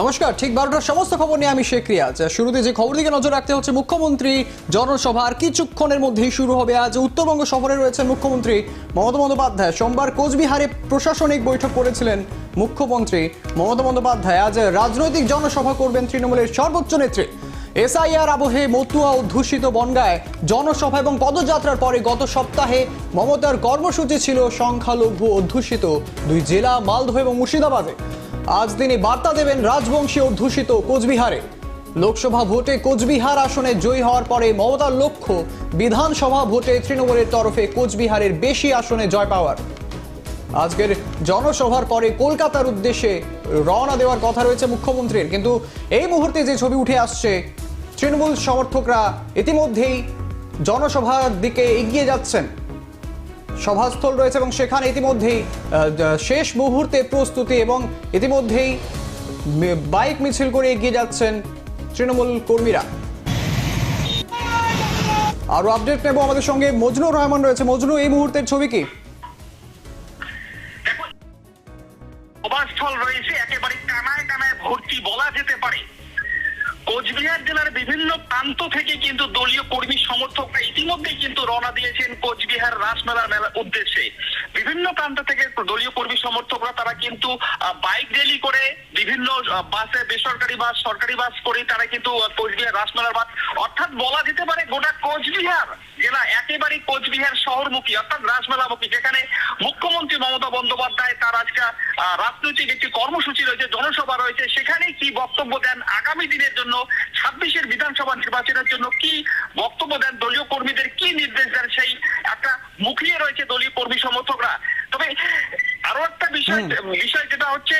নমস্কার, ঠিক বারোটার সমস্ত খবর নিয়ে আমি শেখ রিয়াজ। শুরুতে যে খবর দিকে নজর রাখতে হচ্ছে মুখ্যমন্ত্রী জনসভার, কিছুক্ষণের মধ্যেই শুরু হবে আজ উত্তরবঙ্গ সফরে রয়েছেন মুখ্যমন্ত্রী মমতা বন্দ্যোপাধ্যায়। সোমবার কোচবিহারে প্রশাসনিক বৈঠক করেছিলেন মুখ্যমন্ত্রী মমতা বন্দ্যোপাধ্যায়। আজ রাজনৈতিক জনসভা করবেন তৃণমূলের সর্বোচ্চ নেত্রী। এসআইআর আবহে মতুয়া অধ্যুষিত বনগায় জনসভা এবং পদযাত্রার পরে গত সপ্তাহে মমতার কর্মসূচি ছিল সংখ্যালঘু অধ্যুষিত দুই জেলা, মালদহ এবং মুর্শিদাবাদে। আজ তিনি বার্তা দেবেন রাজবংশী অধ্যুষিত কোচবিহারে। লোকসভা ভোটে কোচবিহার আসনে জয়ী হওয়ার পরে মমতার লক্ষ্য বিধানসভা ভোটে তৃণমূলের তরফে কোচবিহারের বেশি আসনে জয় পাওয়ার। আজকের জনসভার পরে কলকাতার উদ্দেশ্যে রওনা দেওয়ার কথা রয়েছে মুখ্যমন্ত্রীর। কিন্তু এই মুহূর্তে যে ছবি উঠে আসছে, তৃণমূল সমর্থকরা ইতিমধ্যেই জনসভার দিকে এগিয়ে যাচ্ছেন। সভাস্থল রয়েছে এবং সেখানে ইতিমধ্যেই শেষ মুহূর্তে প্রস্তুতি এবং ইতিমধ্যেই বাইক মিছিল করে এগিয়ে যাচ্ছেন তৃণমূল কর্মীরা। আরও আপডেট নেব আমাদের সঙ্গে মজনুর রহমান রয়েছে। মজনু, এই মুহূর্তের ছবি কি? সভাস্থল রয়েছে, একেবারে কানায় কানায় ভর্তি বলা যেতে পারে। কোচবিহার জেলার বিভিন্ন প্রান্ত থেকে কিন্তু দলীয় কর্মী সমর্থকরা ইতিমধ্যে কিন্তু রওনা দিয়েছেন কোচবিহার রাসমেলার মেলার উদ্দেশ্যে। বিভিন্ন প্রান্ত থেকে দলীয় কর্মী সমর্থকরা তারা কিন্তু বাইক র্যালি করে বিভিন্ন বাসে বেসরকারি বাস সরকারি বাস করে তারা কিন্তু কোচবিহার রাসমেলার বাস অর্থাৎ বলা যেতে পারে গোটা কোচবিহার জেলা একেবারে কোচবিহার শহরমুখী, অর্থাৎ রাসমেলামুখী, যেখানে মুখ্যমন্ত্রী মমতা বন্দ্যোপাধ্যায় তার আজকে রাজনৈতিক একটি কর্মসূচি রয়েছে, জনসভা রয়েছে সেখানে কি বক্তব্য দেন আগামী দিনের জন্য ছাব্বিশের বিধানসভা নির্বাচনের জন্য কি বক্তব্য দেন দলীয় কর্মীদের? কি নির্দেশ দেন সেই একটা মুখিয়ে রয়েছে দলীয় কর্মী সমর্থকরা। তবে আরও একটা বিষয় বিষয় যেটা হচ্ছে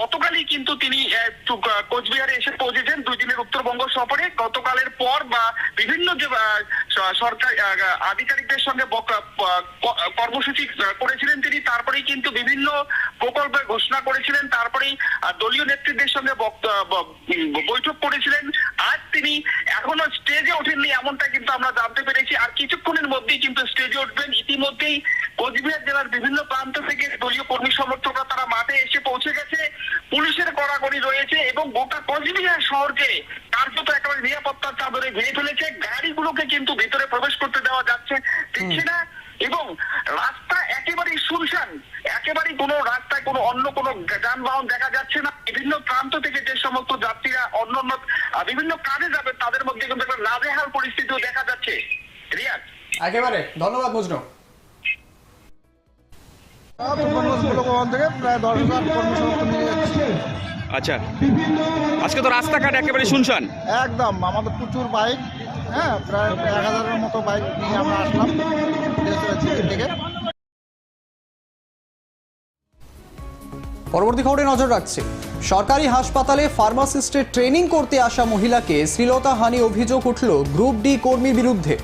গতকালই কিন্তু তিনি কোচবিহারে এসে পৌঁছেছেন দুই দিনের উত্তরবঙ্গ সফরে। গতকালের পর বা বিভিন্ন যে সরকার আধিকারিকদের সঙ্গে কর্মসূচি করেছিলেন তিনি। তারপরেই কিন্তু বিভিন্ন প্রকল্পের ঘোষণা করেছিলেন তারপরেই দলীয় নেতৃত্বের সঙ্গে বৈঠক করেছিলেন। আজ তিনি এখনও স্টেজে ওঠেননি এমনটা কিন্তু আমরা জানতে পেরেছি। আর কিছুক্ষণের মধ্যেই কিন্তু স্টেজে উঠবেন। ইতিমধ্যেই কোচবিহার জেলার বিভিন্ন প্রান্ত থেকে দলীয় কর্মী সমর্থকরা তারা মাঠে এসে পৌঁছে গেছে। পুলিশের কড়াকড়ি রয়েছে এবং গোটা কোচবিহার শহরকে কার্যত একেবারে নিরাপত্তার চাদরে ঘিরে ফেলেছে। গাড়িগুলোকে কিন্তু ভিতরে প্রবেশ করতে দেওয়া যাচ্ছে। দেখছি না এবং রাস্তা একেবারেই শুনশান একেবারেই কোনো রাস্তায় কোনো অন্য কোনো যানবাহন দেখা যাচ্ছে না। বিভিন্ন প্রান্ত থেকে যে সমস্ত যাত্রীরা অন্য অন্য বিভিন্ন কাজে যাবে তাদের মধ্যে কিন্তু একটা নাজেহাল পরিস্থিতিও দেখা যাচ্ছে। রিয়াজ? একেবারে। ধন্যবাদ মজনু। থেকে প্রায় দশ হাজার কর্মী নিয়ে যাচ্ছি আচ্ছা। আজকে তো রাস্তাঘাট একেবারে শুনশান। একদম আমাদের প্রচুর বাইক হ্যাঁ প্রায় এক হাজারের মতো বাইক নিয়ে আমরা আসলাম। থেকে পরবর্তী খবরে নজর রাখছি। সরকারি হাসপাতালে ফার্মাসিস্টের ট্রেনিং করতে আসা মহিলাকে শ্লীলতা হানি অভিযোগ উঠল গ্রুপ ডি কর্মীর বিরুদ্ধে।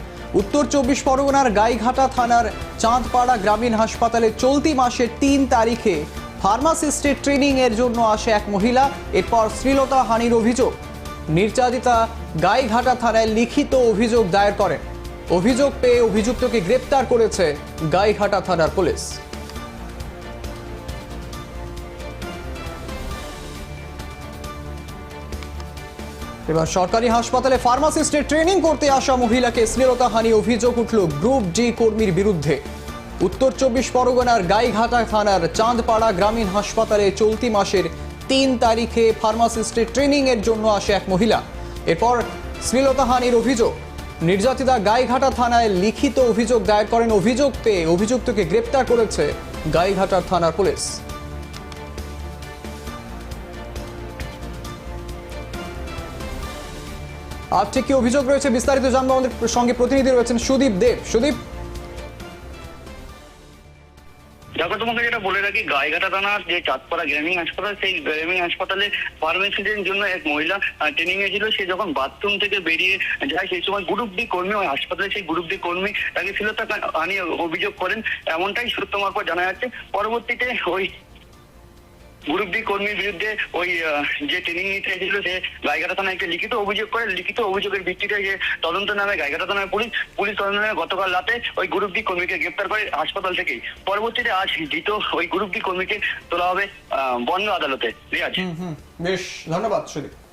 উত্তর চব্বিশ পরগনার গাইঘাটা থানার চাঁদপাড়া গ্রামীণ হাসপাতালে চলতি মাসের তিন তারিখে ফার্মাসিস্টের ট্রেনিং এর জন্য আসে এক মহিলা, এরপর শ্লীলতা হানির অভিযোগ। নির্যাতিতা গাইঘাটা থানায় লিখিত অভিযোগ দায়ের করেন। অভিযোগ পেয়ে অভিযুক্তকে গ্রেপ্তার করেছে গাইঘাটা থানার পুলিশ। এবার সরকারি হাসপাতালে ফার্মাসিস্টের ট্রেনিং করতে আসা মহিলাকে শ্লীলতাহানি অভিযোগ উঠল গ্রুপ ডি কর্মীর বিরুদ্ধে। উত্তর চব্বিশ পরগনার গাইঘাটা থানার চাঁদপাড়া গ্রামীণ হাসপাতালে চলতি মাসের তিন তারিখে ফার্মাসিস্টের ট্রেনিং এর জন্য আসে এক মহিলা। এরপর শ্লীলতাহানির অভিযোগ। নির্যাতিতা গাইঘাটা থানায় লিখিত অভিযোগ দায়ের করেন অভিযোগ পেয়ে অভিযুক্তকে গ্রেপ্তার করেছে গাইঘাটা থানার পুলিশ। আর ঠিক কি অভিযোগ রয়েছে বিস্তারিত জানব? আমাদের সঙ্গে প্রতিনিধি রয়েছেন সুদীপ দেব। সুদীপ? দেখো, তোমাকে যেটা বলে রাখি, গাইঘাটা থানার যে চাঁদপাড়া গ্রামীণ হাসপাতাল, সেই গ্রামীণ হাসপাতালে ফার্মেসিদের জন্য এক মহিলা ট্রেনিং এ ছিল। সে যখন বাথরুম থেকে বেরিয়ে যায়, সেই সময় গ্রুপ ডি কর্মী, ওই হাসপাতালে সেই গ্রুপ ডি কর্মী তাকে ছিল আনি অভিযোগ করেন। এমনটাই সূত্র মারফত জানা যাচ্ছে। পরবর্তীতে ওই গ্রুপ কর্মীর বিরুদ্ধে ওই যে ট্রেনিং নিতে এসেছিল সে গাইঘাটা থানায় একটা লিখিত অভিযোগ করে। লিখিত অভিযোগের ভিত্তিতে যে তদন্ত নামে গাইঘাটা থানায় পুলিশ পুলিশ তদন্ত নামে গতকাল রাতে ওই গ্রুপ কর্মীকে গ্রেপ্তার করে হাসপাতাল থেকেই। পরবর্তীতে আজ ধৃত ওই গ্রুপ কর্মীকে তোলা হবে বন্ধ আদালতে। বেশ, ধন্যবাদ, সুদীপ।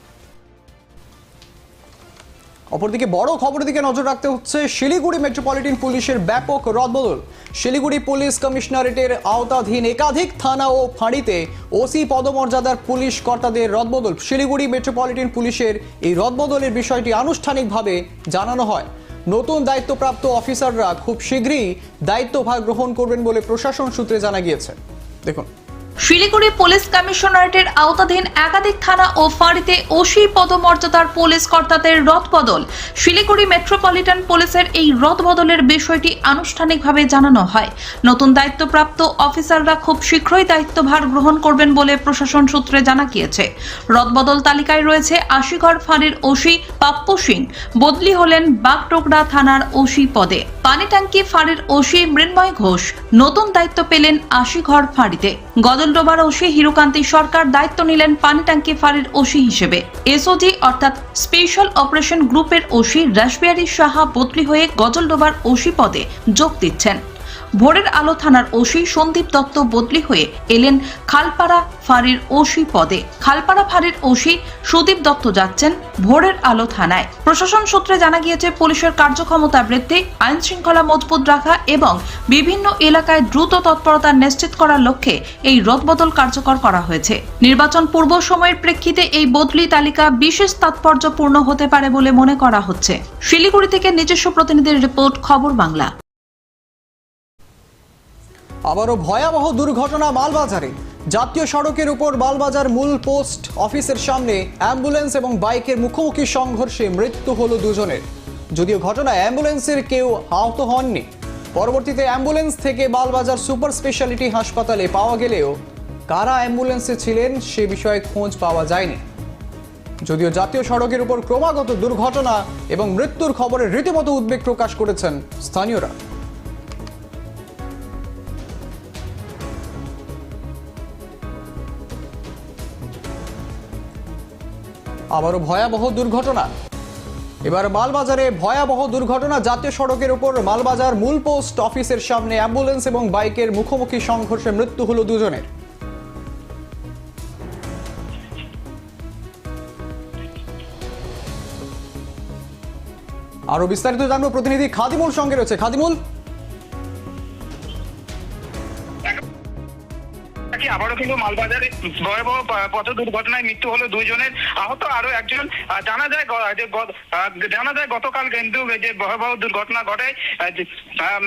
অপরদিকে বড় খবরের দিকে নজর রাখতে হচ্ছে শিলিগুড়ি মেট্রোপলিটন পুলিশের ব্যাপক রদবদল। শিলিগুড়ি পুলিশ কমিশনারেটের আওতাধীন একাধিক থানা ও ফাঁড়িতে ওসি পদমর্যাদার পুলিশ কর্তাদের রদবদল। শিলিগুড়ি মেট্রোপলিটন পুলিশের এই রদবদলের বিষয়টি আনুষ্ঠানিকভাবে জানানো হয়। নতুন দায়িত্বপ্রাপ্ত অফিসাররা খুব শীঘ্রই দায়িত্বভার গ্রহণ করবেন বলে প্রশাসন সূত্রে জানা গিয়েছে। দেখুন। শিলিগুড়ি পুলিশ কমিশনারেটের আওতাধীন একাধিক থানা ও ফাঁড়িতে ওসি পদমর্যাদার পুলিশ কর্তাদের রদবদল। শিলিগুড়ি মেট্রোপলিটন পুলিশের এই রদবদলের বিষয়টি আনুষ্ঠানিকভাবে জানানো হয়। নতুন দায়িত্বপ্রাপ্ত অফিসাররা খুব শীঘ্রই দায়িত্বভার গ্রহণ করবেন বলে প্রশাসন সূত্রে জানা গিয়েছে। রদবদল তালিকায় রয়েছে আশিঘর ফাঁড়ির ওসি পাপ্পু সিং, বদলি হলেন বাগডোগরা থানার ওসি পদে। পানিট্যাঙ্কি ফাঁড়ির ওসি মৃন্ময় ঘোষ, নতুন দায়িত্ব পেলেন আশিঘর ফাঁড়িতে। গদলডোবার ওসি হিরুকান্তি সরকার দায়িত্ব নিলেন পানি ট্যাঙ্কি ফাঁড়ির ওসি হিসেবে। এসওজি অর্থাৎ স্পেশাল অপারেশন গ্রুপের ওসি রাসবিহারী সাহা বদলি হয়ে গজলডোবার ওসি পদে যোগ দিচ্ছেন। ভোরের আলো থানার ওসি সন্দীপ দত্ত বদলি হয়ে এলেন খালপাড়া ফাঁড়ির ওসি পদে। খালপাড়া ফাঁড়ির ওসি সুদীপ দত্ত যাচ্ছেন ভোরের আলো থানায়। প্রশাসন সূত্রে জানা গিয়েছে, পুলিশের কার্যক্ষমতা বৃদ্ধি আইন শৃঙ্খলা মজবুত রাখা এবং বিভিন্ন এলাকায় দ্রুত তৎপরতা নিশ্চিত করার লক্ষ্যে এই রদবদল কার্যকর করা হয়েছে। নির্বাচন পূর্ব সময়ের প্রেক্ষিতে এই বদলি তালিকা বিশেষ তাৎপর্যপূর্ণ হতে পারে বলে মনে করা হচ্ছে। শিলিগুড়ি থেকে নিজস্ব প্রতিনিধির রিপোর্ট, খবর বাংলা। আবারও ভয়াবহ দুর্ঘটনা মালবাজারে। জাতীয় সড়কের উপর মালবাজার মূল পোস্ট অফিসের সামনে অ্যাম্বুলেন্স এবং বাইকের মুখোমুখি সংঘর্ষে মৃত্যু হলো দুজনের। যদিও ঘটনায় অ্যাম্বুলেন্সের কেউ আহত হননি। পরবর্তীতে অ্যাম্বুলেন্স থেকে মালবাজার সুপার স্পেশালিটি হাসপাতালে পাওয়া গেলেও কারা অ্যাম্বুলেন্সে ছিলেন সে বিষয়ে খোঁজ পাওয়া যায়নি। যদিও জাতীয় সড়কের উপর ক্রমাগত দুর্ঘটনা এবং মৃত্যুর খবরে রীতিমতো উদ্বেগ প্রকাশ করেছেন স্থানীয়রা। আবারও ভয়াবহ দুর্ঘটনা। এবার মালবাজারে ভয়াবহ দুর্ঘটনা, জাতীয় সড়কের উপর মালবাজার মূল পোস্ট অফিসের সামনে অ্যাম্বুলেন্স এবং বাইকের মুখোমুখি সংঘর্ষে মৃত্যু হলো দুজনের। আরও বিস্তারিত জানব প্রতিনিধি খাদিমুল সঙ্গে রয়েছে। খাদিমুল? কিন্তু মালবাজারে। ভয়াবহ পথ দুর্ঘটনায় মৃত্যু হলো দুইজনের। আহত আরও একজন। জানা যায় যে জানা যায় গতকাল কিন্তু যে ভয়াবহ দুর্ঘটনা ঘটে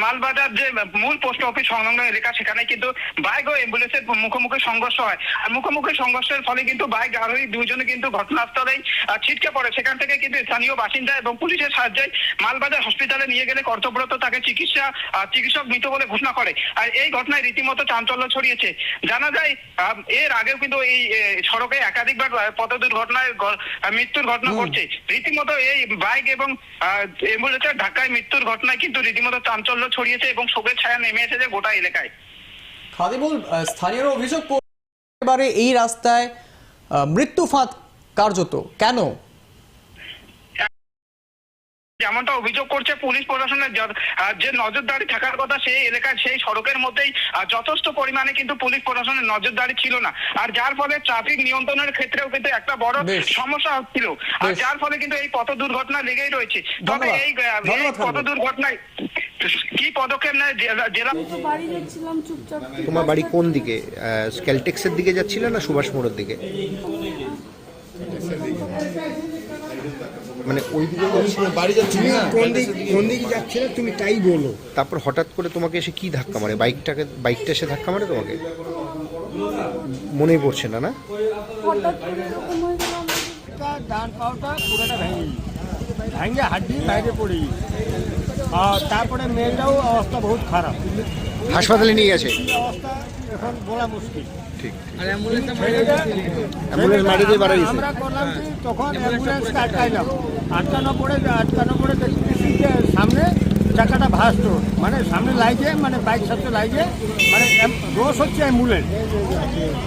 মালবাজার যে মূল পোস্ট অফিস সংলগ্ন এলাকা, সেখানে কিন্তু বাইক ও অ্যাম্বুলেন্সের মুখোমুখি সংঘর্ষ হয়। আর মুখোমুখি সংঘর্ষের ফলে কিন্তু বাইক আরোহী দুইজনে কিন্তু ঘটনাস্থলেই ছিটকে পড়ে। সেখান থেকে কিন্তু স্থানীয় বাসিন্দা এবং পুলিশের সাহায্যে মালবাজার হসপিটালে নিয়ে গেলে কর্তব্যরত তাকে চিকিৎসা চিকিৎসক মৃত বলে ঘোষণা করে। আর এই ঘটনায় রীতিমতো চাঞ্চল্য ছড়িয়েছে। জানা যায় এর আগেও কিন্তু এই সড়কে একাধিকবার পথ দুর্ঘটনায় মৃত্যুর ঘটনা ঘটছে। রীতিমতো এই বাইক এবং অ্যাম্বুলেন্সের ধাক্কায় মৃত্যুর ঘটনায় কিন্তু রীতিমতো চাঞ্চল্য ছড়িয়েছে এবং শোকের ছায়া নেমে এসেছে গোটা এলাকায়। খাদিমুল স্থানীয় অভিযোগ এবারে এই রাস্তায় মৃত্যু ফাঁদ কার্যত। কেন? যেমনটা অভিযোগ করছে পুলিশ প্রশাসনের যে নজরদারি থাকার কথা সেই এলাকায় সেই সড়কের মধ্যেই যথেষ্ট পরিমাণে কিন্তু পুলিশ প্রশাসনের নজরদারি ছিল না। আর যার ফলে ট্রাফিক নিয়ন্ত্রণের ক্ষেত্রেও কিন্তু একটা বড় সমস্যা হচ্ছিল। আর যার ফলে কিন্তু এই পথ দুর্ঘটনা লেগেই রয়েছে। তবে এই পথ দুর্ঘটনায় কি পদক্ষেপ নেয় জেলা- জেলা আমি তো বাড়ি যাচ্ছিলাম চুপচাপ। তোমার বাড়ি কোন দিকে? স্ক্যালটেক্সের দিকে যাচ্ছিলে না সুভাষ মোড়ের দিকে? মানে ওই দিকে বাড়ি যাচ্ছি না। কোন দিক কোন দিকে যাচ্ছে না তুমি তাই বলো। তারপর হঠাৎ করে তোমাকে এসে কি ধাক্কা মারে? বাইকটাকে বাইকটা এসে ধাক্কা মারে তোমাকে? মনেই পড়ছে না না? হয়ে। ডান পাওটা পুরোটা ভেঙে ভেঙে হাড্ডি বাইরে পড়ে গেছে। আর তারপরে মেয়েটাও অবস্থা বহুত খারাপ। হাসপাতালে নিয়ে গেছে। এখন বলা মুশকিল ঠিক ছেলেটা অ্যাম্বুলেন্স মারি বাড়া গেছে আমরা করলাম কি তখন অ্যাম্বুলেন্সকে আটকাইলাম আটকানো পরে আটকানো পরে দেখতেছি যে সামনে চাকাটা ভাসতো। মানে সামনে লাগে মানে বাইক সাথে লাগে মানে রোস হচ্ছে অ্যাম্বুলেন্স।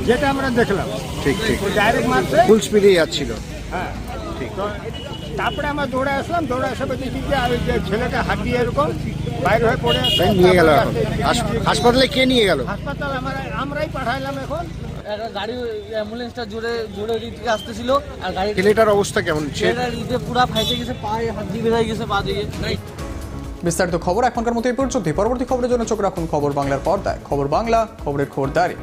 যেটা আমরা দেখলাম। ঠিক ঠিক। ডাইরেক্ট মারছে। ফুল স্পিডে যাচ্ছিল। হ্যাঁ। তো তারপরে আমরা দৌড়ে আসলাম দৌড়ে আসে দেখি যে আর ওই যে ছেলেটা হাঁটি এরকম বাইরে হয়ে পড়ে তাই নিয়ে গেল এখন। হাসপাতালে কে নিয়ে গেল? হাসপাতাল আমরা আমরাই পাঠাইলাম এখন। একটা গাড়ি অ্যাম্বুলেন্সটা জোরে জোরে দিক থেকে আসতেছিল। আর গাড়ি ছেলেটার অবস্থা কেমন? সে ছেলেটার ইতে পুরা ফাইটে গেছে পায়ে হাত দিয়ে বেরিয়ে গেছে পা দিয়ে বিস্তারিত খবর এখনকার মতো এই পর্যন্তই। পরবর্তী খবরের জন্য চোখ রাখুন খবর বাংলার পর্দায়। খবর বাংলা খবরের খবরদারি